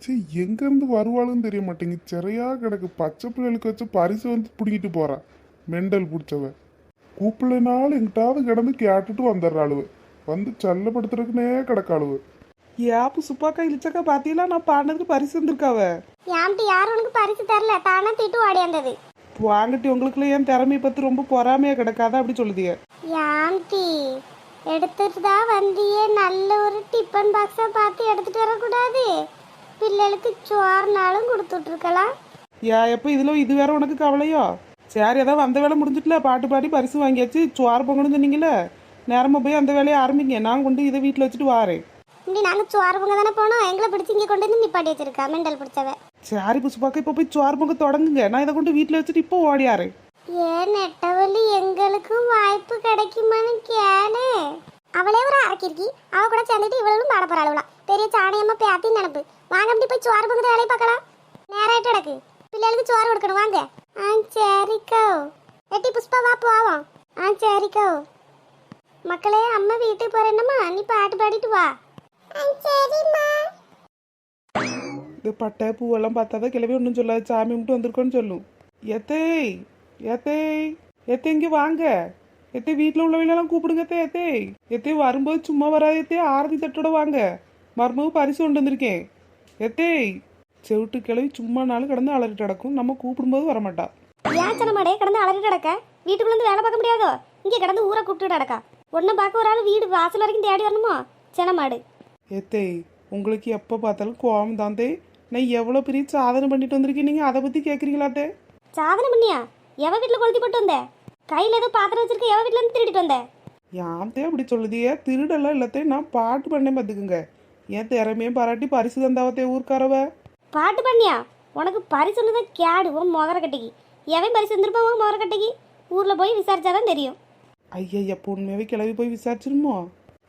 எம்மாச்சி எங்கேருந்து வருவாளுன்னு தெரிய மாட்டேங்குது. சிறையா கிடக்கு. பச்சை பிள்ளைகளுக்கு வச்ச பரிசு வந்து பிடிக்கிட்டு போறா. மெண்டல் பிடிச்சவ. கூப்பிடனாலும் எங்கிட்டாவது கிடந்து கேட்டுட்டு வந்துடுறாளுவ. வந்து சல்லப்படுத்துறதுக்குனே கிடக்காளுவ. ஏப்பு சுப்பாக்கா இழிச்சக்கா பாத்தீங்களா நான் பாடினதுக்கு பரிசு வந்திருக்காவ ஏம்டி யாரும் உனக்கு பரிசு தரல? தானே திட்டு ஓடியாந்தது வாங்கட்டி உங்களுக்குள்ள என் திறமையை பத்தி ரொம்ப பொறாமையா கிடக்காத அப்படி சொல்லுதிய. ஏம்டி எடுத்துட்டு தான் வந்தியே. நல்ல ஒரு டிஃபன் பாக்ஸா பார்த்து எடுத்துட்டு வரக்கூடாது. பிள்ளைகளுக்கு சோறுனாலும் கொடுத்துட்டு இருக்கலாம் ஏ எப்ப இதுல இது வேற உனக்கு கவலையோ? சரி ஏதாவது வந்த வேலை முடிஞ்சிட்டுல பாட்டு பாடி பரிசு வாங்கியாச்சு சோறு பொங்கணும் சொன்னீங்களே நேரமா போய் அந்த வேலையை ஆரம்பிங்க. நான் கொண்டு இதை வீட்டில் வச்சுட்டு வாரேன். இப்படி நாங்க சோறு பொங்க தானே போனோம். எங்களை பிடிச்சி இங்க கொண்டு வந்து நிப்பாட்டி வச்சிருக்கா மெண்டல் பிடிச்சவ. சரி புசுப்பாக்கா இப்போ போய் சோறு பொங்க தொடங்குங்க. நான் இதை கொண்டு வீட்டில் வச்சுட்டு இப்போ ஓடியாரேன். ஏன் நெட்டவள்ளி எங்களுக்கும் வாய்ப்பு கிடைக்குமான்னு கேளு. அவளே ஒரு அரக்கிருக்கி அவ கூட சேர்ந்துட்டு இவளும் பாட போறாளுவலாம் பெரிய சாணியம்மா பேத்தி நினப்பு. வாங்க அப்படி போய் சோறு பொங்குற வேலையை பார்க்கலாம். நேராயிட்டு கிடக்கு. பிள்ளைகளுக்கு சோறு கொடுக்கணும் வாங்க. ஆ சரிக்கோ. எட்டி புஷ்பா வா போவோம் ஆ சரிக்கோ. மக்களே அம்மா வீட்டுக்கு போறேன்னம்மா நீ பாட்டு பாடிட்டு வா. சரிம்மா. இந்த பட்டை பூவெல்லாம் பார்த்தாதான் கிளவி ஒன்றும் சொல்லாது. சாமி மட்டும் வந்திருக்கோன்னு சொல்லும். எத்தேய் எத்தேய் எத்தே இங்கே வாங்க. எத்தே வீட்டில் உள்ளவங்களெல்லாம் கூப்பிடுங்க எத்தே எத்தேய் எத்தே வரும்போது சும்மா வராது எத்தே ஆரதி தட்டோட வாங்க. மருமகு பரிசு கொண்டு வந்திருக்கேன். எத்தேய் செவிட்டு கிளவி சும்மா நாள் கிடந்து அலறிட்டு கிடக்கும். நம்ம கூப்பிடும்போது வரமாட்டா. ஏன் மடையே கிடந்து அலறிட்டு கிடக்க? வீட்டுக்குள்ள இருந்து வேலை பார்க்க முடியாதோ? இங்கே கிடந்து ஊரை கூப்பிட்டு கிடக்கா. ஒன்றை பார்க்க ஒரு ஆள் வீடு வாசல் வரைக்கும் தேடி வரணுமோ? செனமாடு எத்தேய் உங்களுக்கு எப்போ பார்த்தாலும் கோவம் தான் தே. நான் எவ்வளோ பெரிய சாதனை பண்ணிட்டு வந்திருக்கேன். நீங்கள் அதை பற்றி கேட்குறீங்களாத்தே சாதனை பண்ணியா? எவ வீட்டில் கொளுத்தி போட்டு வந்த? கையில் ஏதோ பாத்திரம் வச்சிருக்க எவ வீட்டில் இருந்து திருடிட்டு வந்த? யான்தே அப்படி சொல்லுதியே திருடெல்லாம் இல்லத்தே நான் பாட்டு பண்ணேன் பார்த்துக்குங்க. என் திறமையும் பாராட்டி பரிசு தந்தாவத்தே ஊர்க்காரவ? பாட்டு பண்ணியா? உனக்கு பரிசு தான் கேடு உன் முகர கட்டைக்கு. எவன் பரிசு வந்திருப்பான் உன் முகர கட்டைக்கு? ஊரில் போய் விசாரிச்சாதான் தெரியும். ஐயா எப்போ உண்மையாவே கிளவி போய் விசாரிச்சிருமோ?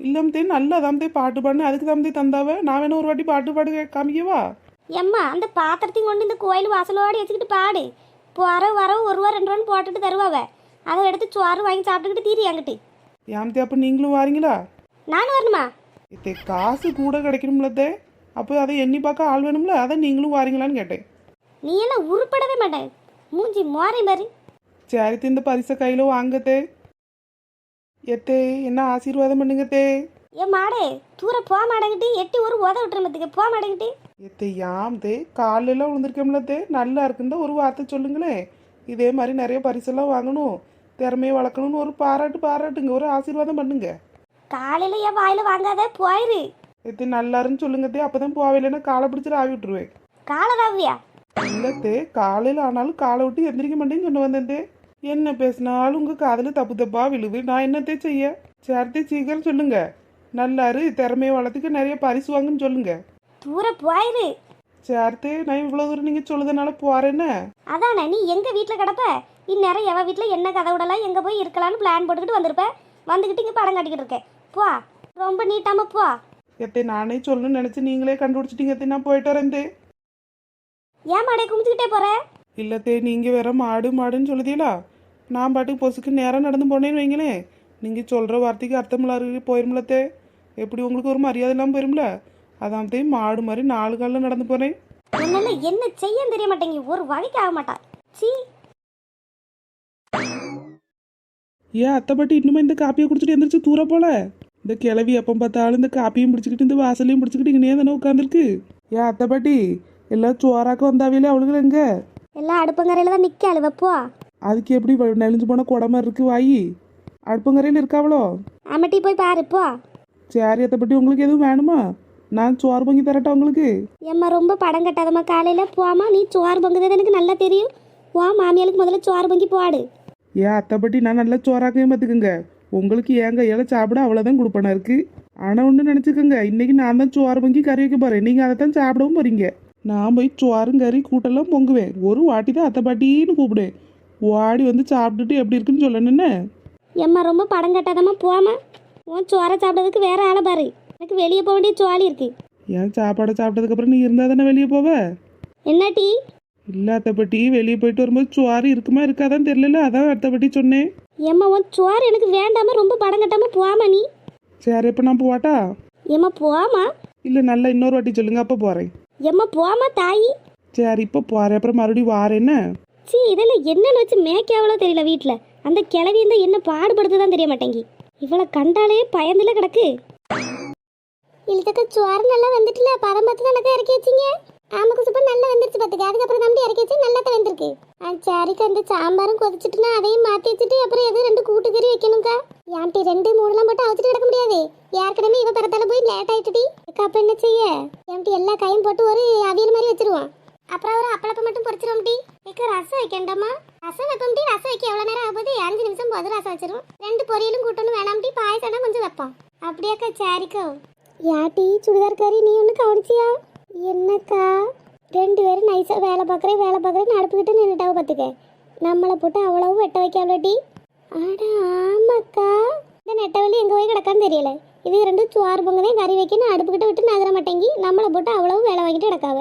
இல்லம்தே நல்லா தாம்தே பாட்டு பாடினேன் அதுக்கு தாம்தே தந்தாவ? நான் வேணா ஒரு வாட்டி பாட்டு பாடு காமிக்கவா எம்மா அந்த பாத்திரத்தையும் கொண்டு இந்த கோயில் வாசலோடி வச்சுக்கிட்டு பாடு. போற வர ஒரு ரூபா ரெண்டு ரூபான்னு போட்டுட்டு தருவாவ. அதை எடுத்து சோறு வாங்கி சாப்பிட்டுக்கிட்டு தீரி அங்கிட்டு ஏம்தே அப்போ நீங்களும் வாரீங்களா? நானும் வரணுமா? இத்தே காசு கூட கிடைக்கணும்லத்தே அப்போ அதை எண்ணி பார்க்க ஆள் வேணும்ல? அதை நீங்களும் வாரீங்களான்னு கேட்டேன். நீ எல்லாம் உருப்படவே மாட்டேன் மூஞ்சி மோரை பாரு சரி இந்த பரிசை கையில் வாங்கத்தே எத்தே என்ன ஆசீர்வாதம் பண்ணுங்கத்தே ஏன் மாடே தூர போக மாட்டேங்கிட்டு எட்டி ஒரு உத விட்டுறமத்துக்கு போக மாட்டேங்கிட்டு. எத்தே யாம் தே காலையில் விழுந்திருக்கோம்ல தே. நல்லா இருக்குன்னு ஒரு வார்த்தை சொல்லுங்களேன் இதே மாதிரி நிறைய பரிசெல்லாம் வாங்கணும். திறமையை வளர்க்கணும்னு ஒரு பாராட்டு பாராட்டுங்க. ஒரு ஆசீர்வாதம் பண்ணுங்க. காலையில என் வாயில வாங்காத போயிரு. எத்தே நல்லாருன்னு சொல்லுங்க தே அப்பதான் போவையிலன்னா காலை பிடிச்சிட்டு ஆவி விட்டுருவேன். காலராவியா இல்லத்தே காலையில் ஆனாலும் காலை விட்டு எந்திரிக்க மாட்டேன்னு சொன்ன வந்தேன் என்ன பேசினாலும் உங்க காதில் தப்பு தப்பா விழுது நான் என்னத்தே செய்ய? சேர்த்தே சீக்கிரம் சொல்லுங்க. நல்லாரு திறமையை வளர்த்துக்க நிறைய பரிசு வாங்குன்னு சொல்லுங்க. தூர போயிரு. சேர்த்தே நான் இவ்வளோ தூரம் நீங்கள் சொல்லுறதுனால போறேன்னு. அதானே நீ எங்க வீட்ல கிடப்ப? இந்நேரம் எவ வீட்ல என்ன கதை விடலாம் எங்க போய் இருக்கலாம்னு பிளான் போட்டுக்கிட்டு வந்திருப்ப? வந்துக்கிட்டு இங்க படம் காட்டிக்கிட்டு இருக்க. போ. ரொம்ப நீட்டாம போ. எத்தே நானே சொல்லணும்னு நினச்சி நீங்களே கண்டுபிடிச்சிட்டீங்க எத்தே நான் போயிட்டு வரேன் தே. ஏன் மாடே குமிச்சுக்கிட்டே போற? இல்லத்தே நீங்கள் வேற மாடு மாடுன்னு சொல்லுதீங்களா நான் பாட்டுக்கு பொசுக்கு நேரம் நடந்து போனேன்னு வைங்களேன் நீங்கள் சொல்கிற வார்த்தைக்கு அர்த்தம் இல்லாத போயிரும்லத்தே எப்படி உங்களுக்கு ஒரு மரியாதை இல்லாமல் போயிரும்ல? அதான் தே மாடு மாதிரி நாலு காலில் நடந்து என்னால என்ன செய்ய தெரிய மாட்டேங்க ஒரு வகைக்கு ஆக மாட்டா. சீ. ஏன் அத்தை பாட்டி இன்னுமே இந்த காப்பியை குடிச்சிட்டு எந்திரிச்சு தூர போல? இந்த கிளவி எப்போ பார்த்தாலும் இந்த காப்பியும் பிடிச்சிக்கிட்டு இந்த வாசலையும் பிடிச்சிக்கிட்டு இங்கே தானே உட்காந்துருக்கு ஏன் அத்தை பாட்டி எல்லாம் சோறாக்க வந்தாவிலே அவளுக்கு எங்க? எல்லாம் அடுப்பங்கரையில தான் நிக்க அழுவ போ. அதுக்கு எப்படி நெளிஞ்சு போன குடமா இருக்கு வாயி? அடுப்பங்கரையில் இருக்காவளோ? அம்மட்டி போய் பாரு சரி அத்தை பாட்டி உங்களுக்கு எதுவும் வேணுமா? நான் சோறு பொங்கி தரட்டா உங்களுக்கு? ஏம்மா ரொம்ப படம் கட்டாதம்மா காலையில போமா நீ சோறு பொங்குறது எனக்கு நல்லா தெரியும். வா மாமியாளுக்கு முதல்ல சோறு பொங்கி போடு. ஏன் அத்தை பாட்டி நான் நல்லா சோறாக்கையும் பார்த்துக்குங்க. உங்களுக்கு ஏன் கையால் சாப்பிட அவ்வளோதான் கொடுப்பனா இருக்கு? ஆனால் ஒன்று நினச்சிக்கோங்க இன்னைக்கு நான் தான் சோறு பொங்கி கறி வைக்க போகிறேன் நீங்கள் அதை தான் சாப்பிடவும் போகிறீங்க நான் போய் சோறும் கறி கூட்டெல்லாம் பொங்குவேன். ஒரு வாட்டி தான் அத்தை பாட்டின்னு கூப்பிடுவேன். ஓடி வந்து சாப்பிட்டுட்டு எப்படி இருக்குன்னு சொல்லணுன்னு ஏம்மா ரொம்ப படம் கட்டாதம்மா போமா உன் சோறை சாப்பிட்றதுக்கு வேற ஆளை பாரு. எனக்கு வெளியே போக வேண்டிய சோழி இருக்கு. ஏன் சாப்பாடை சாப்பிட்டதுக்கப்புறம் நீ இருந்தால் தானே வெளியே போவ? என்ன டீ? இல்லை வெளியே போயிட்டு வரும்போது சோறு இருக்குமா இருக்காதான் தெரியல அதான் அத்தை பாட்டி சொன்னேன். ஏம்மா உன் சோறு எனக்கு வேண்டாம? ரொம்ப படம் கட்டாம போமா நீ? சரி இப்போ நான் போவாட்டா? ஏம்மா போமா இல்லை நல்லா இன்னொரு வாட்டி சொல்லுங்க அப்போ போகிறேன் எம்மா போமா தாயி? சரி இப்போ போகிறேன் அப்புறம் மறுபடியும் வாரேன்னு சீ இதெல்லாம் என்னன்னு வச்சு மேய்க்காவளோ தெரியல வீட்டில் அந்த கிளவி இருந்தா என்ன பாடுபடுத்துதான் தெரிய மாட்டேங்கி. இவளை கண்டாலே பயந்துல கிடக்கு. இழுத்தக்க சோறு நல்லா வந்துட்டுல பதம் பார்த்து தானக்கா இறக்கி வச்சிங்க? ஆமாக்கு சூப்பர் நல்லா வந்துருச்சு பார்த்துக்க. அதுக்கப்புறம் தம்பி இறக்கி வச்சு நல்லா தான் வந்திருக்கு ஆ சரிக்கா இந்த சாம்பாரும் கொதிச்சுட்டுனா அதையும் மாற்றி வச்சுட்டு அப்புறம் எதுவும் ரெண்டு கூட்டுக்கறி வைக்கணும்க்கா. ஏன்ட்டி ரெண்டு மூணுலாம் போட்டு அவிச்சிட்டு கிடக்க முடியாது. ஏற்கனவே இவ பிறத்தால போய் லேட் ஆயிட்டுடி அப்போ அப்ப என்ன செய்ய? ஏன்ட்டி எல்லா காயும் போட்டு ஒரு அவியல் மாதிரி வச்சிருவோம். அப்புறம் ஒரு அப்பளப்ப மட்டும் பொரிச்சிரும் டி இக்க ரசம் வைக்கண்டாமா ரசம் வைப்போம் டி ரசம் வைக்க எவ்வளவு நேரம் ஆகுது? அஞ்சு நிமிஷம் போது ரசம் வச்சிரும் ரெண்டு பொரியலும் கூட்டணும் வேணாம் டி பாயசம்னா கொஞ்சம் வைப்போம். அப்படியாக்கா சரிக்கோ. ஏட்டி சுடிதார் கறி நீ ஒன்று கவனிச்சியா? என்னக்கா? ரெண்டு பேரும் நைஸாக வேலை பார்க்குறேன் வேலை பார்க்குறேன் அடுப்புக்கிட்ட நின்றுட்டாவை பார்த்துக்க நம்மளை போட்டு அவ்வளவு வெட்ட வைக்காவட்டி டி. ஆமாக்கா. இந்த நெட்டவெளி எங்கே போய் கிடக்கான்னு தெரியல. இது ரெண்டும் சுவார் பொங்கதையும் கறி வைக்கணும் அடுப்புக்கிட்ட விட்டு நகர மாட்டேங்கி நம்மளை போட்டு அவ்வளவு வேலை வாங்கிட்டு கிடக்காவ.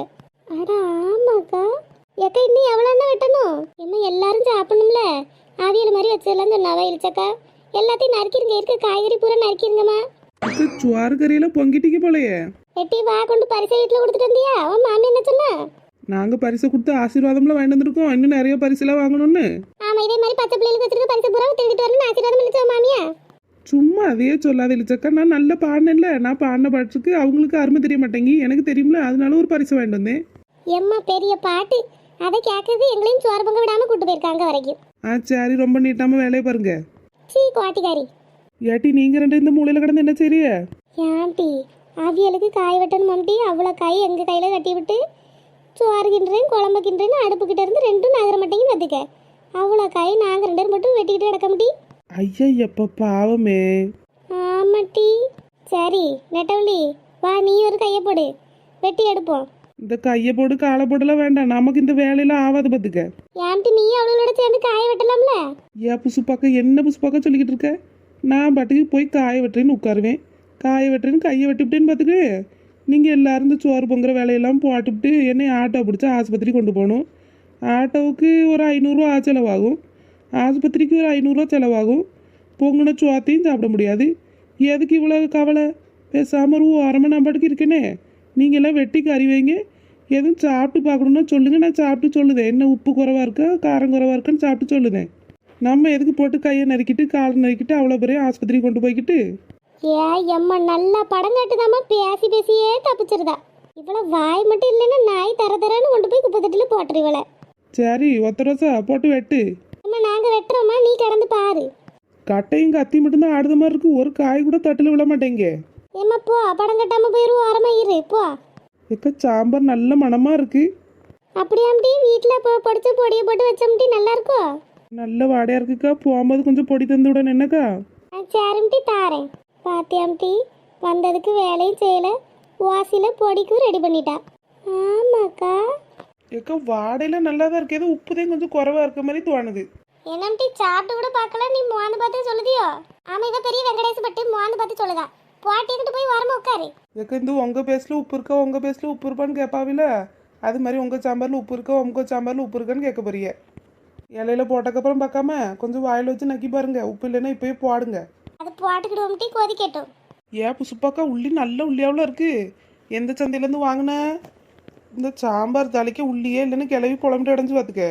அட ஆமாக்கா. ஏக்கா இன்னும் எவ்வளோ என்ன வெட்டணும்? இன்னும் எல்லாரும் சாப்பிடணும்ல? அவியல் மாதிரி வச்சிடலாம் சொன்னாவா இழிச்சக்கா எல்லாத்தையும் நறுக்கிருங்க இருக்க காய்கறி பூரா நறுக்கிருங்கம்மா? கறியெல்லாம் பொங்கிட்டீங்க போலையே. வெட்டி வா கொண்டு பரிசை வீட்டில் கொடுத்துட்டு வந்தியா? அவன் மாமி என்ன சொன்னா? நாங்கள் பரிசை கொடுத்து ஆசீர்வாதம்லாம் வாங்கிட்டு வந்திருக்கோம். இன்னும் நிறைய பரிசுலாம் வாங்கணும்னு. ஆமா இதே மாதிரி பச்சை பிள்ளைகளுக்கு வச்சிருக்க பரிசை பூரா திருடிட்டு வரணும் ஆசீர்வாதம் பண்ணிச்சோ மாமியா? சும்மா அதையே சொல்லாத இழிச்சக்கா நான் நல்ல பாடினேன்ல நான் பாடின பாட்டுக்கு அவங்களுக்கு அருமை தெரிய மாட்டேங்கி. எனக்கு தெரியும்ல அதனால ஒரு பரிசு வாங்கிட்டு வந்தேன். எம்மா பெரிய பாட்டு. அதை கேட்கறது எங்களையும் சோறு பொங்க விடாம கூட்டு போயிருக்காங்க வரைக்கும். ஆ சரி ரொம்ப நீட்டாமல் வேலையை பாருங்க. சீ கோட்டிக்காரி ஏட்டி நீங்கள் ரெண்டு இந்த மூலையில் கிடந்து என்ன செய்றிய ஏன்டி அவியலுக்கு காய் வெட்டணும் மம்டி. அவ்வளோ காய் எங்கள் கையில் கட்டி விட்டு சோறு கிண்டுறேன் குழம்பு கிண்டுறேன்னு அடுப்புக்கிட்ட இருந்து ரெண்டும் நகர மாட்டேங்கி பார்த்துக்க அவ்வளோ காய் நாங்கள் ரெண்டு பேரும் மட்டும் வெட்டிக்கிட்டு கிடக்க முடி. ஐயா எப்போ பாவமே. ஆமாட்டி. சரி நெட்டவள்ளி வா நீ ஒரு கையை போடு. வெட்டி எடுப்போம். இந்த கையை போடு காலை போடலாம் வேண்டாம். நமக்கு இந்த வேலையெல்லாம் ஆகாது பார்த்துக்க ஏன்ட்டு நீ அவளோட சேர்ந்து காய வெட்டலாம்ல? ஏன் புசுப்பாக்க என்ன புசுப்பாக்க சொல்லிக்கிட்டு இருக்க? நான் பாட்டுக்கு போய் காய வெட்டுறேன்னு உட்காருவேன். காய வெட்டுறேன்னு கையை வெட்டிவிட்டேன்னு பார்த்துக்கு நீங்கள் எல்லாரும் இந்த சோறு பொங்குற வேலையெல்லாம் போட்டுவிட்டு என்னை ஆட்டோ பிடிச்சி ஆஸ்பத்திரி கொண்டு போகணும். ஆட்டோவுக்கு ஒரு ஐநூறுரூவா செலவாகும். ஆஸ்பத்திரிக்கு ஒரு ஐநூறுரூவா செலவாகும். பொங்குன சோத்தையும் சாப்பிட முடியாது. எதுக்கு இவ்வளோ கவலை? பேசாமல் ஒரு ஓரமாக நான் பாட்டுக்கு இருக்கேனே. நீங்கள் எல்லாம் வெட்டி கறி வைங்க. எதுவும் சாப்பிட்டு பார்க்கணுன்னா சொல்லுங்கள் நான் சாப்பிட்டு சொல்லுதேன். என்ன உப்பு குறவாக இருக்கா காரம் குறவாக இருக்கான்னு சாப்பிட்டு சொல்லுதேன். நம்ம எதுக்கு போட்டு கையை நறுக்கிட்டு காலை நறுக்கிட்டு அவ்வளோ பெரிய ஆஸ்பத்திரி கொண்டு போய்க்கிட்டு? ஏ எம்மா நல்லா படம் காட்டுதாம்மா. பேசி பேசியே தப்பிச்சிருதா. இவ்வளோ வாய் மட்டும் இல்லைன்னா நாய் தர தரன்னு கொண்டு போய் குப்பை தட்டில் போட்டுரு இவளை. சரி ஒத்த ரோசா போட்டு வெட்டு. அம்மா நாங்கள் வெட்டுறோம்மா நீ கிடந்து பாரு. கட்டையும் கத்தி மட்டும்தான் ஆடுத மாதிரி இருக்கு. ஒரு காய் கூட தட்டில் விழ மாட்டேங்க. ஏம்மா போ படம் கட்டாமல் போயிரும் ஓரமாக இரு போ. எக்க சாம்பார் நல்ல மணமாக இருக்கு. அப்படியாம்டி வீட்டில் இப்போ பொடிச்ச பொடியை போட்டு வச்சோம்டி நல்லா இருக்கோ? நல்ல வாடையாக இருக்குக்கா. போகும்போது கொஞ்சம் பொடி தந்து விட என்னக்கா? சரிம்டி தாரேன். பாத்தியாம்டி வந்ததுக்கு வேலையும் செய்யலை. வாசியில் பொடிக்கும் ரெடி பண்ணிட்டா. ஆமாக்கா. எக்கா வாடையில நல்லா தான் இருக்கு. ஏதோ உப்புதான் கொஞ்சம் குறைவா இருக்க மாதிரி தோணுது. என்னம்டி சாப்பிட்டு கூட பார்க்கல. நீ மோந்து பார்த்து சொல்லுதியோ? ஆமா இவ பெரிய வெங்கடேச பட்டு மோந்து பார்த்து சொல்லுதா. போட்டிக்கிட்டு போய் வரமா உட்காரு. எக்க இந்த உங்கள் பேஸில் உப்பு இருக்கா? உங்கள் பேஸில் உப்பு இருப்பான்னு கேட்பாவில அது மாதிரி உங்கள் சாம்பாரில் உப்பு இருக்கா? உங்கள் சாம்பாரில் உப்பு இருக்கான்னு கேட்க போறிய. இலையில போட்டக்கப்புறம் பார்க்காம கொஞ்சம் வாயில் வச்சு நக்கி பாருங்க. உப்பு இல்லைன்னா இப்போயே போடுங்க. அது போட்டுக்கிடுவோம்டி கொதிக்கட்டும். ஏன் புசுப்பாக்கா உள்ளி நல்ல உள்ளியாவில் இருக்கு. எந்த சந்தையிலேருந்து வாங்கின? இந்த சாம்பார் தலைக்க உள்ளியே இல்லைன்னு கிளவி குழம்புட்டு அடைஞ்சு பார்த்துக்க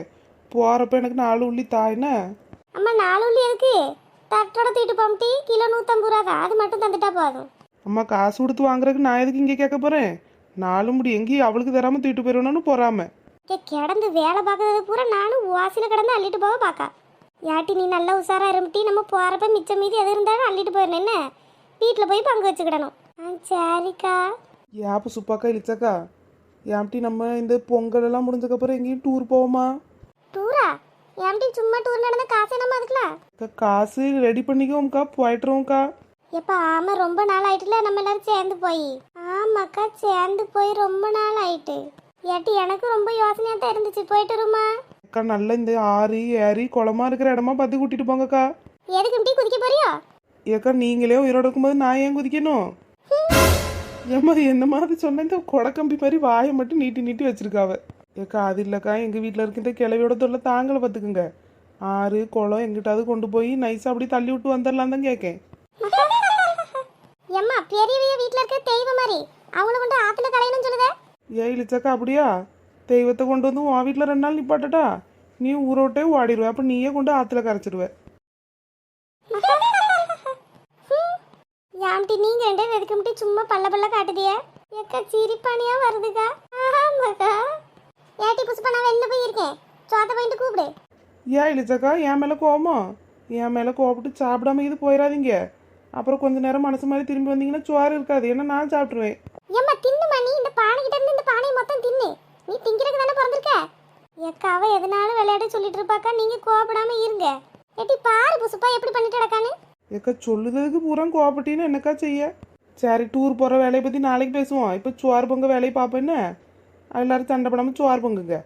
போகிறப்ப எனக்கு நாலு உள்ளி தாயினா அம்மா நாலு உள்ளி எதுக்கு? தட்டோட தூக்கிட்டு போம்டி கிலோ நூற்றம்பது ரூபா தான் அது மட்டும் தந்துட்டா போதும். அம்மா காசு கொடுத்து வாங்குறதுக்கு நான் எதுக்கு இங்கே கேட்க போகிறேன் நாலு முடி எங்கேயும் அவளுக்கு தராமல் தூக்கிட்டு போயிடணும்னு போறாம. ஏ, கிடந்து வேலை பார்க்கறது பூரா நானும் வாசியில் கிடந்து அள்ளிட்டு போக பார்க்கா யாட்டி நீ நல்லா உஷாரா இருந்துட்டி நம்ம போகிறப்ப மிச்சம் மீதி எது இருந்தாலும் அள்ளிட்டு போயிடணும் என்ன? வீட்டில் போய் பங்கு வச்சுக்கிடணும். ஆ சரிக்கா. ஏப்ப சுப்பாக்கா இழிச்சாக்கா ஏன்ட்டி நம்ம இந்த பொங்கல் எல்லாம் முடிஞ்சக்கப்புறம் எங்கேயும் டூர் போவோமா? டூரா ஏன்டி சும்மா டூர் நடந்த காசு நம்ம அதுக்கலாம் அக்கா, காசு ரெடி பண்ணிக்கோம்க்கா போயிட்டுருவோம்க்கா. எப்ப ஆமா ரொம்ப நாள் ஆயிட்டுல நம்ம எல்லாரும் சேர்ந்து போய். ஆமாக்கா சேர்ந்து போய் ரொம்ப நாள் ஆயிட்டு. ஏட்டி எனக்கு ரொம்ப யோசனையா தான் இருந்துச்சு. போயிட்டு வருமா? அக்கா நல்ல இந்த ஆறு ஏரி குளமா இருக்கிற இடமா பார்த்து கூட்டிட்டு போங்கக்கா. எதுக்கு இப்படி குதிக்க போறியோ? ஏக்கா நீங்களே உயிரோட இருக்கும்போது நான் ஏன் குதிக்கணும்? ஏம்மா என்ன மாதிரி சொன்ன இந்த கொடக்கம்பி மாதிரி வாயை மட்டும் நீட்டி நீட்டி வச்சிருக்காவ. ஏக்கா அது இல்லைக்கா எங்கள் வீட்டில் இருக்கின்ற கிளவியோட தொல்லை தாங்களை பார்த்துக்குங்க. ஆறு குளம் எங்கிட்டாவது கொண்டு போய் நைஸாக அப்படி தள்ளி விட்டு வந்துடலாம் தான் கேட்கேன் எம்மா பெரியவைய வீட்ல இருக்க தெய்வம் மாதிரி அவங்கள கொண்டு ஆத்துல கலையணும்னு சொல்லுத? ஏய் இழிச்சாக்கா அப்படியா? தெய்வத்தை கொண்டு வந்து உன் வீட்டில் ரெண்டு நாள் நிப்பாட்டட்டா? நீ ஊரோட்டே ஓடிடுவ. அப்போ நீயே கொண்டு ஆற்றுல கரைச்சிடுவ. யாம்டி நீங்க ரெண்டு பேரும் எதுக்கு மட்டும் சும்மா பல்ல பல்ல காட்டுதிய எக்கா சிரிப்பானியா வருதுக்கா. ஆமாக்கா ஏட்டி புஷ்பா நான் வெளில போயிருக்கேன். சோத்த போயிட்டு கூப்பிடு. ஏன் இழிச்சாக்கா என் மேலே கோவமா? என் மேலே கோவப்பட்டு சாப்பிடாம இது போயிடாதீங்க. அப்புறம் கொஞ்ச நேரம் மனசு மாதிரி திரும்பி வந்தீங்கன்னா சோறு இருக்காது. ஏன்னா நான் சாப்பிட்ருவேன் ஏம்மா தின்னுமா நீ? இந்த பானை இருந்து இந்த பானையை மொத்தம் தின்னு. நீ திங்கிறதுக்கு தானே பிறந்திருக்க? எக்கா எதனால எதனாலும் விளையாட சொல்லிட்டு இருப்பாக்கா. நீங்க கோவப்படாம இருங்க. ஏட்டி பாரு புசுப்பா எப்படி பண்ணிட்டு கிடக்கான்னு. ஏக்கா சொல்லுறதுக்கு பூரா கோவப்பட்டின்னு என்னக்கா செய்ய? சரி டூர் போகிற வேலையை பற்றி நாளைக்கு பேசுவோம். இப்போ சுவார் பொங்க வேலையை பார்ப்பேன்னு எல்லாரும் சண்டை போடாமல் சுவார் பொங்குங்க.